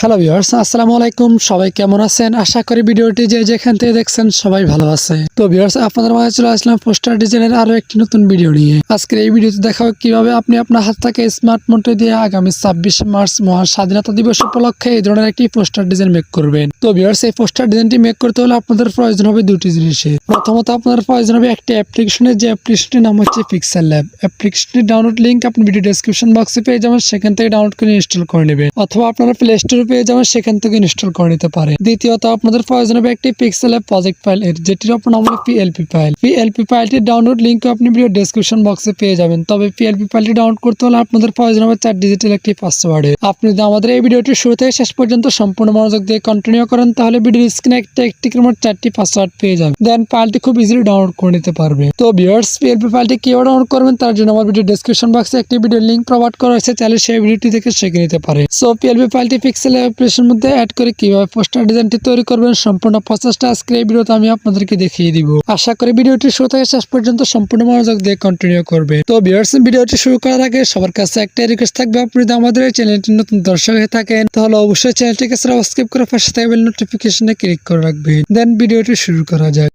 Hello viewers আসসালামু আলাইকুম। সবাই কেমন আছেন? আশা করি ভিডিওটি যে যেখান থেকে দেখছেন সবাই ভালো আছে। তো ভিউয়ার্স আপনাদের মাঝে চলে আসলাম পোস্টার ডিজাইনের আরও একটি নতুন ভিডিও নিয়ে। আজকের এই ভিডিওতে দেখাবো কীভাবে আপনি আপনার হাত থেকে স্মার্টফোনটি দিয়ে আগামী ছাব্বিশে মার্চ মহান স্বাধীনতা দিবস উপলক্ষে এই ধরনের একটি পোস্টার ডিজাইন মেক করবেন। তো ভিউয়ার্স এই পোস্টার ডিজাইনটি মেক করতে হলে আপনাদের প্রয়োজন হবে দুটি জিনিসে। প্রথমত আপনাদের প্রয়োজন হবে একটি অ্যাপ্লিকেশনের যে অ্যাপ্লিকেশনটির নাম হচ্ছে পিক্সেল ল্যাব অ্যাপ্লিকেশনটির ডাউনলোড লিঙ্ক আপনি ভিডিও ডেসক্রিপশন বক্সে পেয়ে যাবেন। সেখান থেকে ডাউনলোড করে ইনস্টল করে নেবেন। অথবা আপনারা প্লে স্টোরে পেয়ে যাবেন, সেখান থেকে ইনস্টল করে নিতে পারেন। দ্বিতীয়ত, আপনাদের প্রয়োজন হবে একটি পিক্সেল অ্যাপ প্রজেক্ট ফাইল এর যেটির আপনার নাম হলো পিএলপি ফাইল পিএলপি ফাইলটির ডাউনলোড লিঙ্ক আপনি ভিডিও ডেসক্রিপশন বক্সে পেয়ে যাবেন। তবে পিএলপি ফাইলটি ডাউনলোড করতে হলে আপনাদের প্রয়োজন হবে চার ডিজিটাল একটি পাসওয়ার্ডে আপনি যদি আমাদের এই ভিডিওটি শুরু থেকে শেষ পর্যন্ত সম্পূর্ণ মনোযোগ দিয়ে কন্টিনিউ করেন, তাহলে ভিডিওর স্ক্রিনে একটা একটি করে চারটি পাসওয়ার্ড পেয়ে যাবেন। দেন ফাইলটি খুব ইজিলি ডাউনলোড করে নিতে পারবে। তো ভিউয়ার্স পিএলপি ফাইলটি কীভাবে ডাউনলোড করবেন, তার জন্য আমার ভিডিও ডেসক্রিপশন বক্সে একটি ভিডিও লিঙ্ক প্রোভাইড করা হয়েছে তাহলে সেই ভিডিওটি থেকে শিখে নিতে পারে। সো পিএলপি ফাইলটি পিক্সেল অ্যাপ্লিকেশনের মধ্যে অ্যাড করে কীভাবে পোস্টার ডিজাইনটি তৈরি করবেন, সম্পূর্ণ প্রসেসটা আজকে এই ভিডিওতে আমি আপনাদেরকে দেখিয়ে দিব। আশা করি ভিডিওটি শুরু থেকে শেষ পর্যন্ত সম্পূর্ণ মনোযোগ দিয়ে কন্টিনিউ করবে। তো ভিউয়ার্স ভিডিওটি শুরু করার আগে সবার কাছে একটাই রিকোয়েস্ট থাকবে, আপনি যদি আমাদের এই চ্যানেলটি নতুন দর্শক হয়ে থাকেন, তাহলে অবশ্যই চ্যানেলটিকে সাবস্ক্রাইব করে পাশে থাকবেন নোটিফিকেশনে ক্লিক করে রাখবেন। দেন ভিডিওটি শুরু করা যাক।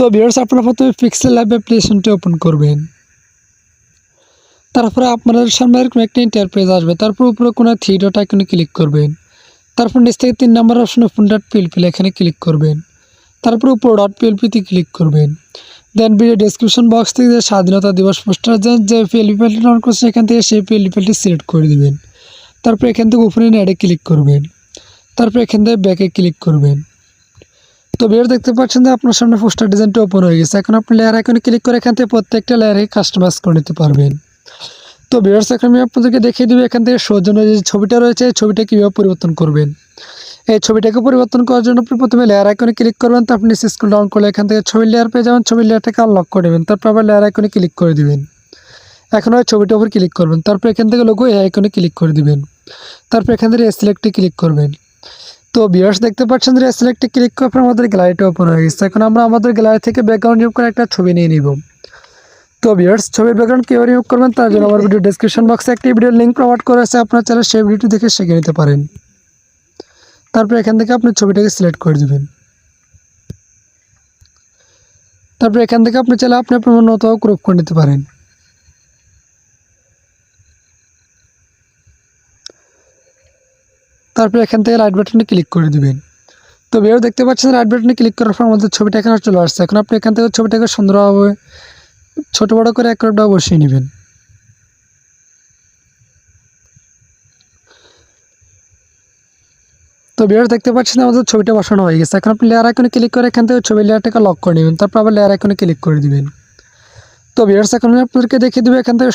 তো ভিউয়ার্স আপনারা প্রথমে পিক্সেল ল্যাব অ্যাপ্লিকেশনটি ওপেন করবেন। তারপরে আপনাদের সামনে এরকম একটা ইন্টারপ্রেজ আসবে। তারপর উপরে কোনো থ্রি ডট আইকনে ক্লিক করবেন। তারপর নিচ থেকে তিন নম্বর অপশন ওপেন ডট পিএলপি এখানে ক্লিক করবেন। তারপর উপর ডট পিএলপিতে ক্লিক করবেন। দেন ভিডিও ডেসক্রিপশন বক্স থেকে যে স্বাধীনতা দিবস পোস্টার যে যে পিএলপি ফাইলটি ডাউনলোড করছেন এখান থেকে সেই পিএলপি ফাইলটি সিলেক্ট করে দিবেন। তারপর এখান থেকে উপরে অ্যাডে ক্লিক করবেন। তারপর এখান থেকে ব্যাকে ক্লিক করবেন। তো বের দেখতে পাচ্ছেন যে আপনার সামনে পোস্টার ডিজাইনটা ওপেন হয়ে গেছে। এখন আপনি লেয়ার আইকনে ক্লিক করে এখান থেকে প্রত্যেকটা লেয়ারে কাস্টমাইজ করে নিতে পারবেন। তো বিয়ার্স এখন আমি আপনাদেরকে দেখিয়ে দিব এখান থেকে সৌজন্য যে ছবিটা রয়েছে, এই ছবিটা কীভাবে পরিবর্তন করবেন। এই ছবিটাকে পরিবর্তন করার জন্য আপনি প্রথমে লেয়ার আইকনে ক্লিক করবেন তো আপনি স্ক্রল ডাউন করলে এখান থেকে ছবির লেয়ার পেয়ে যাবেন, ছবির লেয়ারটাকে আনলক করে দেবেন, তারপর আবার লেয়ার আইকনে ক্লিক করে দিবেন। এখন ওই ছবিটার উপর ক্লিক করবেন, তারপর এখান থেকে লোগো এই আইকনে ক্লিক করে দিবেন। তারপর এখান থেকে সিলেক্টে ক্লিক করবেন। তো বিয়ার্স দেখতে পাচ্ছেন যে সিলেক্টে ক্লিক পর আমাদের গ্যালারিটা ওপেন হয়ে গেছে। এখন আমরা আমাদের গ্যালারি থেকে ব্যাকগ্রাউন্ড রিমুভ করে একটা ছবি নিয়ে নিব। তো বিয়ার্স ছবির ব্যাকগ্রাউন্ড কীভাবে রিমুভ করবেন তার জন্য আমার ভিডিও ডেসক্রিপশন বক্সে একটি ভিডিও লিঙ্ক প্রোভাইড করা আছে। আপনার চাইলে সেই ভিডিওটি দেখে শিখে নিতে পারেন। তারপর এখান থেকে আপনি ছবিটাকে সিলেক্ট করে দেবেন। তারপর এখান থেকে আপনি চাইলে আপনি আপনার মতো ক্রপ করে নিতে পারেন। তারপর এখান থেকে রাইট বাটনে ক্লিক করে দিবেন। তো বেরো দেখতে পাচ্ছেন রাইট বাটনে ক্লিক করার পর আমাদের ছবিটা এখানে চলে আসছে। এখন আপনি এখান থেকে ছবিটাকে সুন্দরভাবে ছোটো বড়ো করে রকমটা বসিয়ে নেবেন। তো বেরো দেখতে পাচ্ছেন আমাদের ছবিটা বসানো হয়ে গেছে। এখন আপনি লেয়ার আইকনে ক্লিক করে এখান থেকে ছবি লেয়ারটাকে লক করে নেবেন। তারপর আবার লেয়ার আইকনে ক্লিক করে দিবেন। তো বিয়ার্স এখন আপনাদেরকে দেখিয়ে দেবো এখান থেকে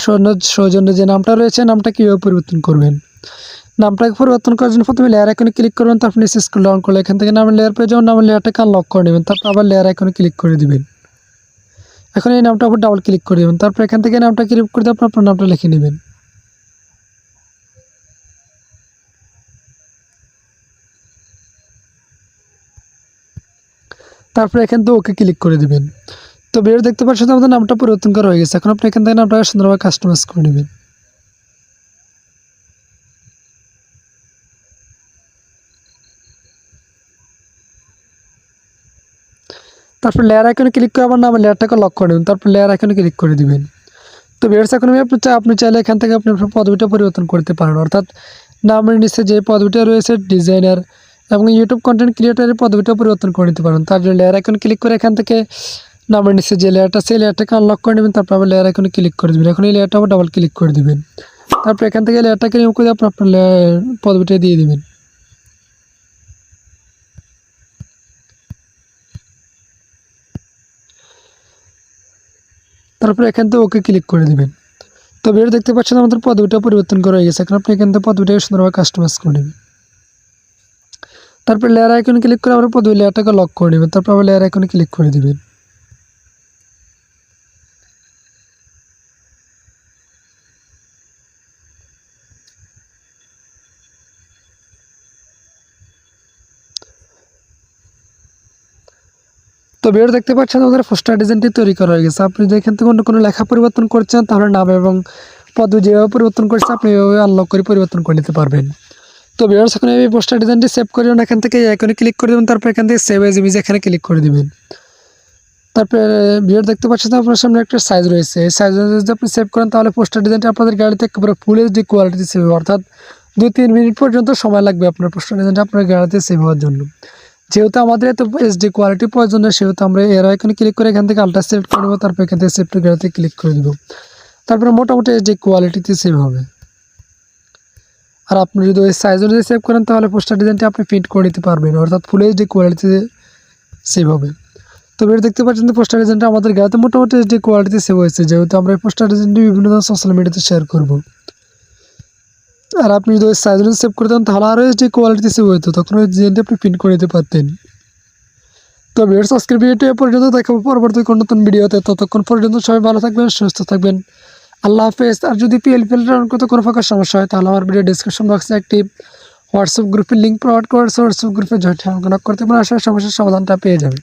সৌজন্য যে নামটা রয়েছে, নামটা কীভাবে পরিবর্তন করবেন। নামটাকে পরিবর্তন করার জন্য প্রথমে লেয়ার আইকনে ক্লিক করবেন, তারপর নিচে স্ক্রল ডাউন করলে এখান থেকে নামের লেয়ার পেয়ে যাবেন, নামের লেয়ারটাকে আনলক করে নেবেন, তারপর আবার লেয়ার আইকনে ক্লিক করে দিবেন। এখন এই নামটার উপর ডাবল ক্লিক করে দেবেন, তারপর এখান থেকে নামটা ক্লিক করে দিয়ে আপনার নামটা লিখে নেবেন। তারপরে এখান থেকে ওকে ক্লিক করে দিবেন। তো বের দেখতে পাচ্ছেন, আমাদের নামটা পরিবর্তন করা হয়ে গেছে। এখন আপনি এখান থেকে নামটাকে সুন্দরভাবে কাস্টমাইজ করে নেবেন। তারপর লেয়ার আইকনে ক্লিক করে আবার নামের লেয়ারটাকে লক করে নেবেন তারপর লেয়ার আইকনে ক্লিক করে দিবেন। তো বেয়ার্স এখন আপনি আপনি চাইলে এখান থেকে আপনি আপনার পদবিটা পরিবর্তন করতে পারেন। অর্থাৎ নামের নিচে যে পদবিটা রয়েছে ডিজাইনার এবং ইউটিউব কন্টেন্ট ক্রিয়েটারের পদবিটা পরিবর্তন করে নিতে পারেন। তার লেয়ার আইকনে ক্লিক করে এখান থেকে নামের নিচে যে লেয়ারটা সেই লেয়ারটাকে আনলক করে নেবেন, তারপর আবার লেয়ার আইকনে ক্লিক করে দেবেন। এখন এই লেয়ারটা আবার ডাবল ক্লিক করে দিবেন। তারপর এখান থেকে লেয়ারটাকে রিমুভ করে আপনার আপনার layer- পদবিটা দিয়ে দিবেন। তারপর এখান থেকে ওকে ক্লিক করে দেবেন। তো ভিডিও দেখতে পাচ্ছেন আমাদের পদবিটা পরিবর্তন করা হয়ে গেছে। এখন আপনি এখান থেকে পদবিটাকে সুন্দরভাবে কাস্টমাইজ করে নেবেন। তারপর লেয়ার আইকনে ক্লিক করে আমরা পদবি লেয়ারটাকে লক করে নেবেন। তারপর আবার লেয়ার আইকনে ক্লিক করে দিবেন। তো ভিডিও দেখতে পাচ্ছেন আমাদের পোস্টার ডিজাইনটি তৈরি করা হয়ে গেছে। আপনি যদি এখান থেকে অন্য কোনো লেখা পরিবর্তন করছেন, তাহলে নাম এবং পদবি যেভাবে পরিবর্তন করছে, আপনি এভাবে আনলক করে পরিবর্তন করে নিতে পারবেন। তো ভিডিওর এখন এই পোস্টার ডিজাইনটি সেভ করে নেন। এখান থেকে এখানে ক্লিক করে দেবেন, তারপর এখান থেকে সেভ এজ ইমেজ এখানে ক্লিক করে দিবেন। তারপরে ভিডিও দেখতে পাচ্ছেন আপনার সামনে একটা সাইজ রয়েছে। এই সাইজ যদি আপনি সেভ করেন, তাহলে পোস্টার ডিজাইনটা আপনাদের গাড়িতে একেবারে ফুল এইচডি কোয়ালিটি সেভ অর্থাৎ দুই তিন মিনিট পর্যন্ত সময় লাগবে আপনার পোস্টার ডিজাইনটা আপনার গাড়িতে সেভ হওয়ার জন্য। যেহেতু আমাদের এত এইচডি কোয়ালিটি প্রয়োজন নেই, সেহেতু আমরা এর এখানে ক্লিক করে এখান থেকে আলট্রা সেভ করে দেবো তারপর এখান থেকে সেভ টু গাড়িতে ক্লিক করে দেবো। তারপরে মোটামুটি এইচডি কোয়ালিটিতে সেভ হবে। আর আপনি যদি ওই সাইজ অনুযায়ী সেভ করেন, তাহলে পোস্টার ডিজাইনটা আপনি প্রিন্ট করে নিতে পারবেন, অর্থাৎ ফুল এইচডি কোয়ালিটিতে সেভ হবে। তো এটা দেখতে পাচ্ছেন পোস্টার ডিজাইনটা আমাদের গাড়িতে মোটামুটি এইচডি কোয়ালিটিতে সেভ হয়েছে, যেহেতু আমরা এই পোস্টার ডিজাইনটি বিভিন্ন ধরনের সোশ্যাল মিডিয়াতে শেয়ার করব। আর আপনি যদি ওই সাইজ অনুযায়ী সেভ করে দেন, তাহলে আরও এইচডি কোয়ালিটি সেভ হতো তখন ওই ডিজাইনটা আপনি প্রিন্ট করে দিতে পারতেন। তো ভিডিওর সাবস্ক্রাইব ভিডিওটি পর্যন্ত দেখাবো। পরবর্তী কোনো নতুন ভিডিওতে ততক্ষণ পর্যন্ত সবাই ভালো থাকবেন, সুস্থ থাকবেন। আল্লাহ হাফেজ। আর যদি পিএলপিএল করতে কোনো প্রকার সমস্যা হয়, তাহলে আমার ভিডিও ডিসক্রিপশন বক্সে একটি হোয়াটসঅ্যাপ গ্রুপের লিঙ্ক প্রোভাইড করে হোয়াটসঅ্যাপ গ্রুপে জয়েন্ট করতে পারেন আসার সমস্যার সমাধানটা পেয়ে যাবে